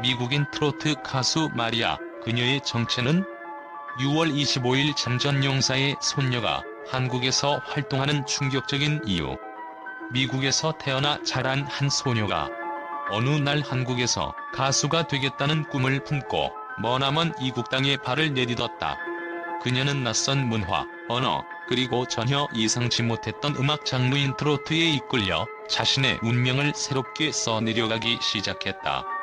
미국인 트로트 가수 마리아, 그녀의 정체는 6월 25일 잠전 용사의 손녀가 한국에서 활동하는 충격적인 이유. 미국에서 태어나 자란 한 소녀가 어느 날 한국에서 가수가 되겠다는 꿈을 품고 머나먼 이국 땅에 발을 내딛었다. 그녀는 낯선 문화, 언어, 그리고 전혀 예상치 못했던 음악 장르인 트로트에 이끌려 자신의 운명을 새롭게 써내려가기 시작했다.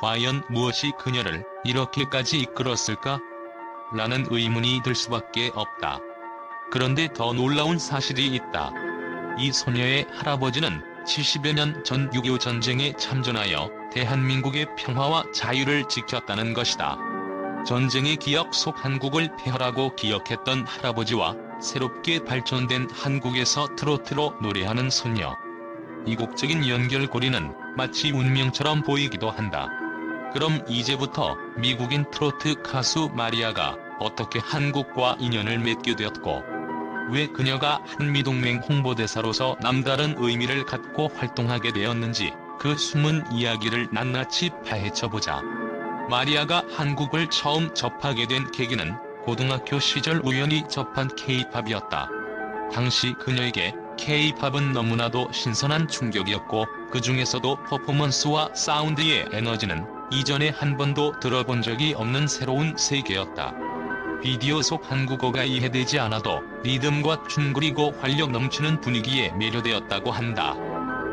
과연 무엇이 그녀를 이렇게까지 이끌었을까? 라는 의문이 들 수밖에 없다. 그런데 더 놀라운 사실이 있다. 이 소녀의 할아버지는 70여 년 전 6.25 전쟁에 참전하여 대한민국의 평화와 자유를 지켰다는 것이다. 전쟁의 기억 속 한국을 폐허라고 기억했던 할아버지와 새롭게 발전된 한국에서 트로트로 노래하는 소녀. 이국적인 연결고리는 마치 운명처럼 보이기도 한다. 그럼 이제부터 미국인 트로트 가수 마리아가 어떻게 한국과 인연을 맺게 되었고 왜 그녀가 한미동맹 홍보대사로서 남다른 의미를 갖고 활동하게 되었는지 그 숨은 이야기를 낱낱이 파헤쳐보자. 마리아가 한국을 처음 접하게 된 계기는 고등학교 시절 우연히 접한 K-팝이었다. 당시 그녀에게 K-팝은 너무나도 신선한 충격이었고 그 중에서도 퍼포먼스와 사운드의 에너지는 이전에 한 번도 들어본 적이 없는 새로운 세계였다. 비디오 속 한국어가 이해되지 않아도 리듬과 춤 그리고 활력 넘치는 분위기에 매료되었다고 한다.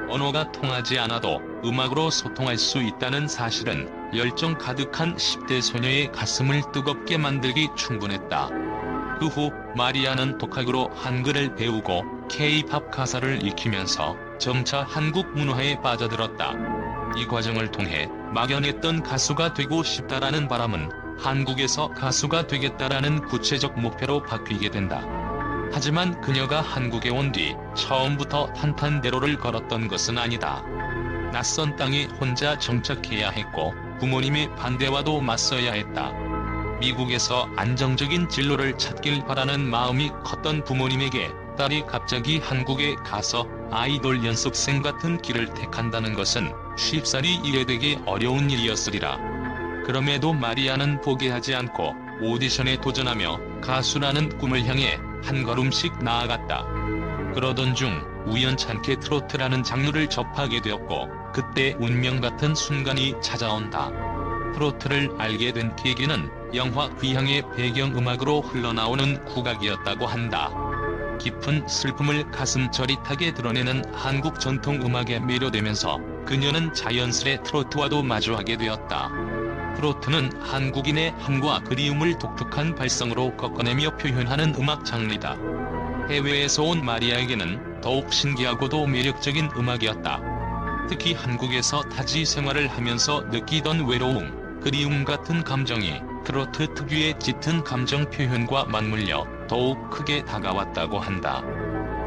언어가 통하지 않아도 음악으로 소통할 수 있다는 사실은 열정 가득한 10대 소녀의 가슴을 뜨겁게 만들기 충분했다. 그 후 마리아는 독학으로 한글을 배우고 K-팝 가사를 익히면서 점차 한국 문화에 빠져들었다. 이 과정을 통해 막연했던 가수가 되고 싶다라는 바람은 한국에서 가수가 되겠다라는 구체적 목표로 바뀌게 된다. 하지만 그녀가 한국에 온 뒤 처음부터 탄탄대로를 걸었던 것은 아니다. 낯선 땅에 혼자 정착해야 했고 부모님의 반대와도 맞서야 했다. 미국에서 안정적인 진로를 찾길 바라는 마음이 컸던 부모님에게 딸이 갑자기 한국에 가서 아이돌 연습생 같은 길을 택한다는 것은 쉽사리 이해되기 어려운 일이었으리라. 그럼에도 마리아는 포기하지 않고 오디션에 도전하며 가수라는 꿈을 향해 한 걸음씩 나아갔다. 그러던 중 우연찮게 트로트라는 장르를 접하게 되었고 그때 운명 같은 순간이 찾아온다. 트로트를 알게 된 계기는 영화 귀향의 배경음악으로 흘러나오는 국악이었다고 한다. 깊은 슬픔을 가슴 저릿하게 드러내는 한국 전통 음악에 매료되면서 그녀는 자연스레 트로트와도 마주하게 되었다. 트로트는 한국인의 한과 그리움을 독특한 발성으로 꺾어내며 표현하는 음악 장르다. 해외에서 온 마리아에게는 더욱 신기하고도 매력적인 음악이었다. 특히 한국에서 타지 생활을 하면서 느끼던 외로움, 그리움 같은 감정이 트로트 특유의 짙은 감정 표현과 맞물려 더욱 크게 다가왔다고 한다.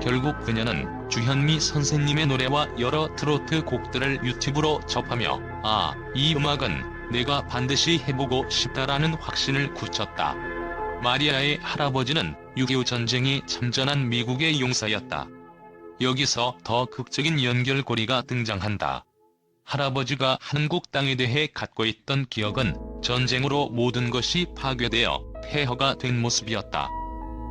결국 그녀는 주현미 선생님의 노래와 여러 트로트 곡들을 유튜브로 접하며 아, 이 음악은 내가 반드시 해보고 싶다라는 확신을 굳혔다. 마리아의 할아버지는 6.25 전쟁에 참전한 미국의 용사였다. 여기서 더 극적인 연결고리가 등장한다. 할아버지가 한국 땅에 대해 갖고 있던 기억은 전쟁으로 모든 것이 파괴되어 폐허가 된 모습이었다.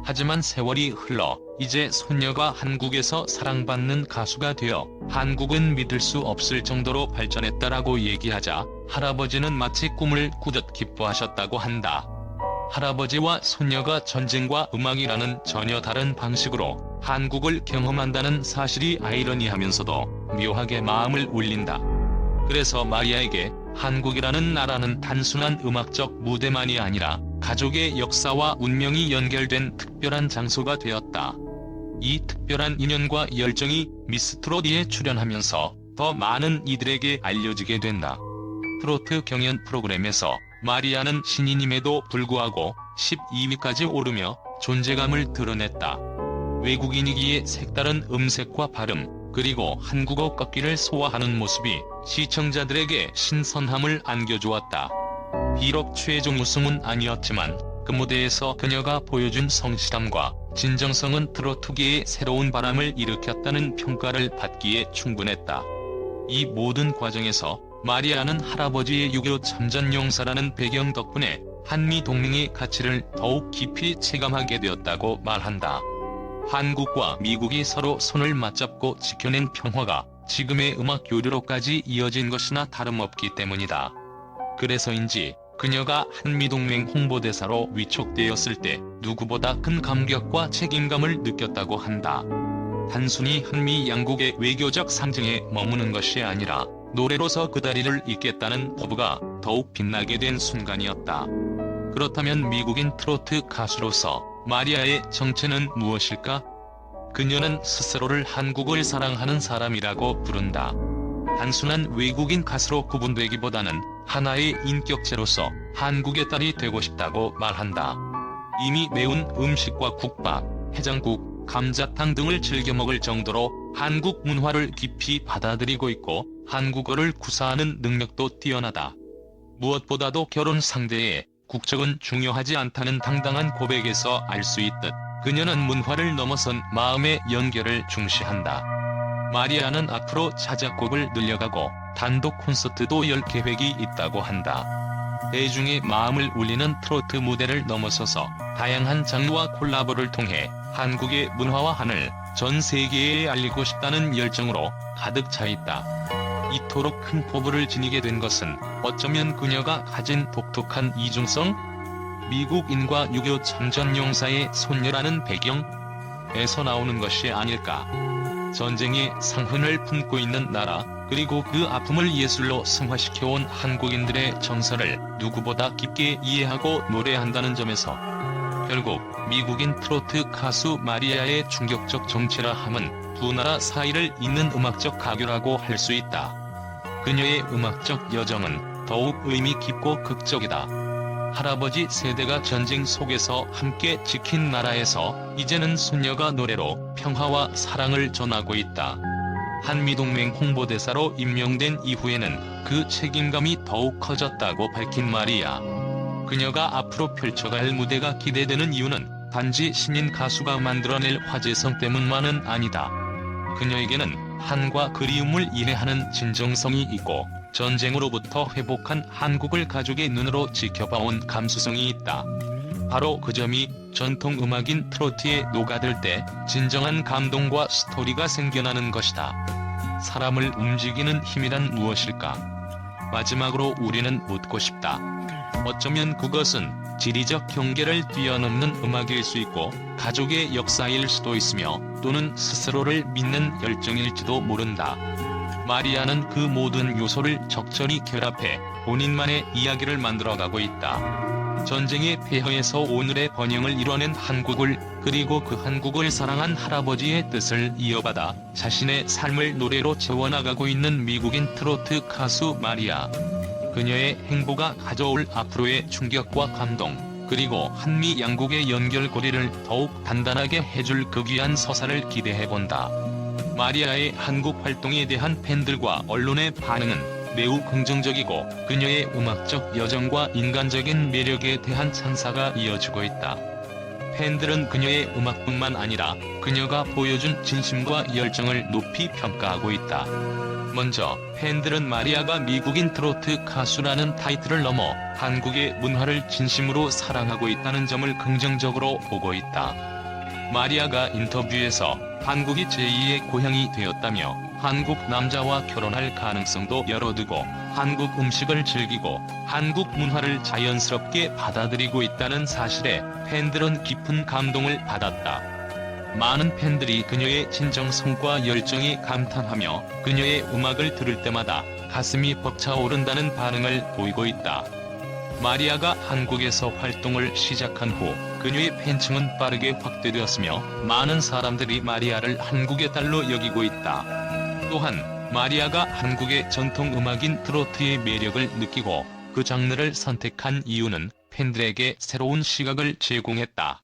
하지만 세월이 흘러 이제 손녀가 한국에서 사랑받는 가수가 되어 한국은 믿을 수 없을 정도로 발전했다라고 얘기하자 할아버지는 마치 꿈을 꾸듯 기뻐하셨다고 한다. 할아버지와 손녀가 전쟁과 음악이라는 전혀 다른 방식으로 한국을 경험한다는 사실이 아이러니하면서도 묘하게 마음을 울린다. 그래서 마리아에게 한국이라는 나라는 단순한 음악적 무대만이 아니라 가족의 역사와 운명이 연결된 특별한 장소가 되었다. 이 특별한 인연과 열정이 미스트롯에 출연하면서 더 많은 이들에게 알려지게 된다. 트로트 경연 프로그램에서 마리아는 신인임에도 불구하고 12위까지 오르며 존재감을 드러냈다. 외국인이기에 색다른 음색과 발음, 그리고 한국어 꺾기를 소화하는 모습이 시청자들에게 신선함을 안겨주었다. 비록 최종 우승은 아니었지만 그 무대에서 그녀가 보여준 성실함과 진정성은 트로트계의 새로운 바람을 일으켰다는 평가를 받기에 충분했다. 이 모든 과정에서 마리아는 할아버지의 6.25 참전 용사라는 배경 덕분에 한미 동맹의 가치를 더욱 깊이 체감하게 되었다고 말한다. 한국과 미국이 서로 손을 맞잡고 지켜낸 평화가 지금의 음악 교류로까지 이어진 것이나 다름없기 때문이다. 그래서인지 그녀가 한미동맹 홍보대사로 위촉되었을 때 누구보다 큰 감격과 책임감을 느꼈다고 한다. 단순히 한미 양국의 외교적 상징에 머무는 것이 아니라 노래로서 그 다리를 잇겠다는 포부가 더욱 빛나게 된 순간이었다. 그렇다면 미국인 트로트 가수로서 마리아의 정체는 무엇일까? 그녀는 스스로를 한국을 사랑하는 사람이라고 부른다. 단순한 외국인 가수로 구분되기보다는 하나의 인격체로서 한국의 딸이 되고 싶다고 말한다. 이미 매운 음식과 국밥, 해장국, 감자탕 등을 즐겨 먹을 정도로 한국 문화를 깊이 받아들이고 있고 한국어를 구사하는 능력도 뛰어나다. 무엇보다도 결혼 상대의 국적은 중요하지 않다는 당당한 고백에서 알 수 있듯 그녀는 문화를 넘어선 마음의 연결을 중시한다. 마리아는 앞으로 자작곡을 늘려가고 단독 콘서트도 열 계획이 있다고 한다. 대중의 마음을 울리는 트로트 무대를 넘어서서 다양한 장르와 콜라보를 통해 한국의 문화와 한을 전 세계에 알리고 싶다는 열정으로 가득 차 있다. 이토록 큰 포부를 지니게 된 것은 어쩌면 그녀가 가진 독특한 이중성? 미국인과 6.25 참전 용사의 손녀라는 배경에서 나오는 것이 아닐까. 전쟁의 상흔을 품고 있는 나라, 그리고 그 아픔을 예술로 승화시켜온 한국인들의 정서를 누구보다 깊게 이해하고 노래한다는 점에서 결국 미국인 트로트 가수 마리아의 충격적 정체라 함은 두 나라 사이를 잇는 음악적 가교라고 할 수 있다. 그녀의 음악적 여정은 더욱 의미 깊고 극적이다. 할아버지 세대가 전쟁 속에서 함께 지킨 나라에서 이제는 손녀가 노래로 평화와 사랑을 전하고 있다. 한미동맹 홍보대사로 임명된 이후에는 그 책임감이 더욱 커졌다고 밝힌 마리아. 그녀가 앞으로 펼쳐갈 무대가 기대되는 이유는 단지 신인 가수가 만들어낼 화제성 때문만은 아니다. 그녀에게는 한과 그리움을 이해하는 진정성이 있고 전쟁으로부터 회복한 한국을 가족의 눈으로 지켜봐온 감수성이 있다. 바로 그 점이 전통 음악인 트로트에 녹아들 때 진정한 감동과 스토리가 생겨나는 것이다. 사람을 움직이는 힘이란 무엇일까? 마지막으로 우리는 묻고 싶다. 어쩌면 그것은 지리적 경계를 뛰어넘는 음악일 수 있고 가족의 역사일 수도 있으며 또는 스스로를 믿는 열정일지도 모른다. 마리아는 그 모든 요소를 적절히 결합해 본인만의 이야기를 만들어가고 있다. 전쟁의 폐허에서 오늘의 번영을 이뤄낸 한국을 그리고 그 한국을 사랑한 할아버지의 뜻을 이어받아 자신의 삶을 노래로 채워나가고 있는 미국인 트로트 가수 마리아. 그녀의 행보가 가져올 앞으로의 충격과 감동, 그리고 한미 양국의 연결고리를 더욱 단단하게 해줄 그 귀한 서사를 기대해본다. 마리아의 한국 활동에 대한 팬들과 언론의 반응은 매우 긍정적이고 그녀의 음악적 여정과 인간적인 매력에 대한 찬사가 이어지고 있다. 팬들은 그녀의 음악뿐만 아니라 그녀가 보여준 진심과 열정을 높이 평가하고 있다. 먼저 팬들은 마리아가 미국인 트로트 가수라는 타이틀을 넘어 한국의 문화를 진심으로 사랑하고 있다는 점을 긍정적으로 보고 있다. 마리아가 인터뷰에서 한국이 제2의 고향이 되었다며 한국 남자와 결혼할 가능성도 열어두고 한국 음식을 즐기고 한국 문화를 자연스럽게 받아들이고 있다는 사실에 팬들은 깊은 감동을 받았다. 많은 팬들이 그녀의 진정성과 열정에 감탄하며 그녀의 음악을 들을 때마다 가슴이 벅차오른다는 반응을 보이고 있다. 마리아가 한국에서 활동을 시작한 후 그녀의 팬층은 빠르게 확대되었으며 많은 사람들이 마리아를 한국의 딸로 여기고 있다. 또한 마리아가 한국의 전통 음악인 트로트의 매력을 느끼고 그 장르를 선택한 이유는 팬들에게 새로운 시각을 제공했다.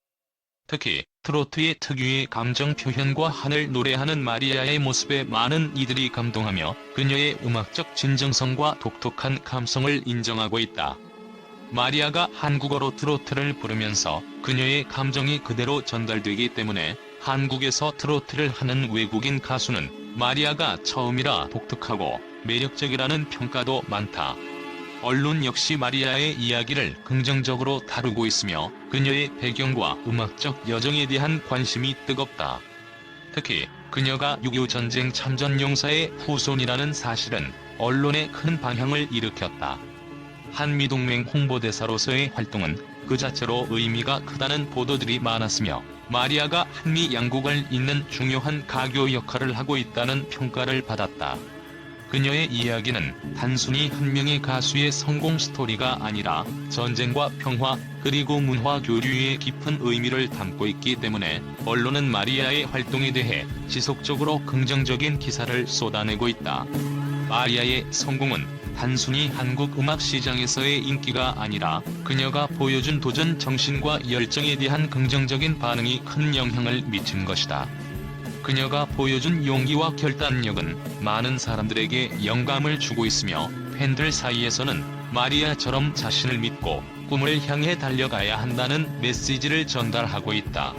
특히 트로트의 특유의 감정 표현과 한을 노래하는 마리아의 모습에 많은 이들이 감동하며 그녀의 음악적 진정성과 독특한 감성을 인정하고 있다. 마리아가 한국어로 트로트를 부르면서 그녀의 감정이 그대로 전달되기 때문에 한국에서 트로트를 하는 외국인 가수는 마리아가 처음이라 독특하고 매력적이라는 평가도 많다. 언론 역시 마리아의 이야기를 긍정적으로 다루고 있으며 그녀의 배경과 음악적 여정에 대한 관심이 뜨겁다. 특히 그녀가 6.25 전쟁 참전용사의 후손이라는 사실은 언론에 큰 방향을 일으켰다. 한미동맹 홍보대사로서의 활동은 그 자체로 의미가 크다는 보도들이 많았으며 마리아가 한미 양국을 잇는 중요한 가교 역할을 하고 있다는 평가를 받았다. 그녀의 이야기는 단순히 한 명의 가수의 성공 스토리가 아니라 전쟁과 평화 그리고 문화 교류의 깊은 의미를 담고 있기 때문에 언론은 마리아의 활동에 대해 지속적으로 긍정적인 기사를 쏟아내고 있다. 마리아의 성공은 단순히 한국 음악 시장에서의 인기가 아니라 그녀가 보여준 도전 정신과 열정에 대한 긍정적인 반응이 큰 영향을 미친 것이다. 그녀가 보여준 용기와 결단력은 많은 사람들에게 영감을 주고 있으며 팬들 사이에서는 마리아처럼 자신을 믿고 꿈을 향해 달려가야 한다는 메시지를 전달하고 있다.